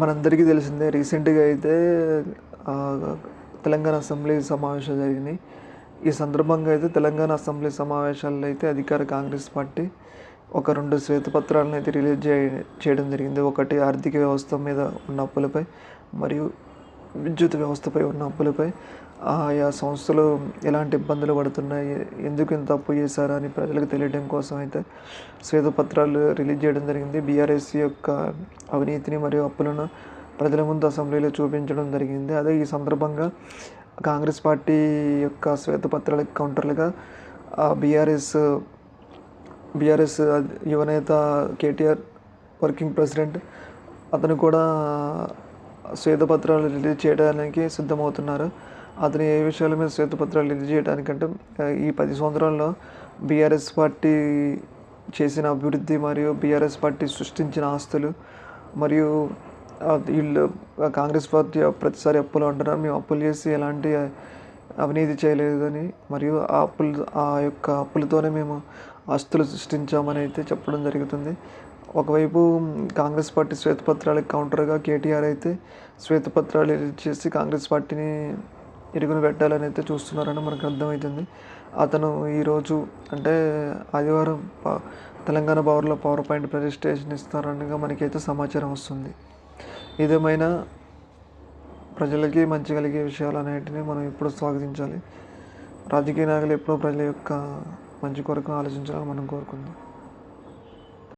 మనందరికీ తెలిసిందే రీసెంట్గా అయితే తెలంగాణ అసెంబ్లీ సమావేశాలు జరిగినాయి. ఈ సందర్భంగా అయితే తెలంగాణ అసెంబ్లీ సమావేశాల్లో అయితే అధికార కాంగ్రెస్ పార్టీ ఒక రెండు శ్వేతపత్రాలను అయితే రిలీజ్ చేయడం జరిగింది. ఒకటి ఆర్థిక వ్యవస్థ మీద ఉన్న అప్పులపై మరియు విద్యుత్ వ్యవస్థపై ఉన్న అప్పులపై ఆయా సంస్థలు ఎలాంటి ఇబ్బందులు పడుతున్నాయి ఎందుకు ఇంత అప్పు చేశారా అని ప్రజలకు తెలియడం కోసం అయితే శ్వేతపత్రాలు రిలీజ్ చేయడం జరిగింది. బీఆర్ఎస్ యొక్క అవినీతిని మరియు అప్పులను ప్రజల ముందు అసెంబ్లీలో చూపించడం జరిగింది. అదే ఈ సందర్భంగా కాంగ్రెస్ పార్టీ యొక్క శ్వేతపత్రాలకు కౌంటర్లుగా బీఆర్ఎస్ బీఆర్ఎస్ యువనేత కేటీఆర్ వర్కింగ్ ప్రెసిడెంట్ అతను కూడా శ్వేతపత్రాలు రిలీజ్ చేయడానికి సిద్ధమవుతున్నారు. అతను ఏ విషయాల మీద శ్వేతపత్రాలు రిలీజ్ చేయడానికంటే ఈ పది సంవత్సరాల్లో బీఆర్ఎస్ పార్టీ చేసిన అభివృద్ధి మరియు బీఆర్ఎస్ పార్టీ సృష్టించిన ఆస్తులు మరియు వీళ్ళు కాంగ్రెస్ పార్టీ ప్రతిసారి అప్పులు అంటున్నారు. మేము అప్పులు చేసి ఎలాంటి అవినీతి చేయలేదని మరియు ఆ అప్పులు ఆ యొక్క అప్పులతోనే మేము ఆస్తులు సృష్టించామని అయితే చెప్పడం జరుగుతుంది. ఒకవైపు కాంగ్రెస్ పార్టీ శ్వేతపత్రాలకు కౌంటర్గా కేటీఆర్ అయితే శ్వేతపత్రాలు చేసి కాంగ్రెస్ పార్టీని ఇరుగును పెట్టాలని అయితే చూస్తున్నారని మనకు అర్థమవుతుంది. అతను ఈరోజు అంటే ఆదివారం ప- తెలంగాణ పవర్లో పవర్ పాయింట్ ప్రజెంటేషన్ ఇస్తారనగా మనకైతే సమాచారం వస్తుంది. ఏదేమైనా ప్రజలకి మంచి కలిగే విషయాలు అనేటివి మనం ఎప్పుడు స్వాగతించాలి. రాజకీయ నాయకులు ఎప్పుడూ ప్రజల యొక్క మంచి కొరకు ఆలోచించాలని మనం కోరుకుందాం.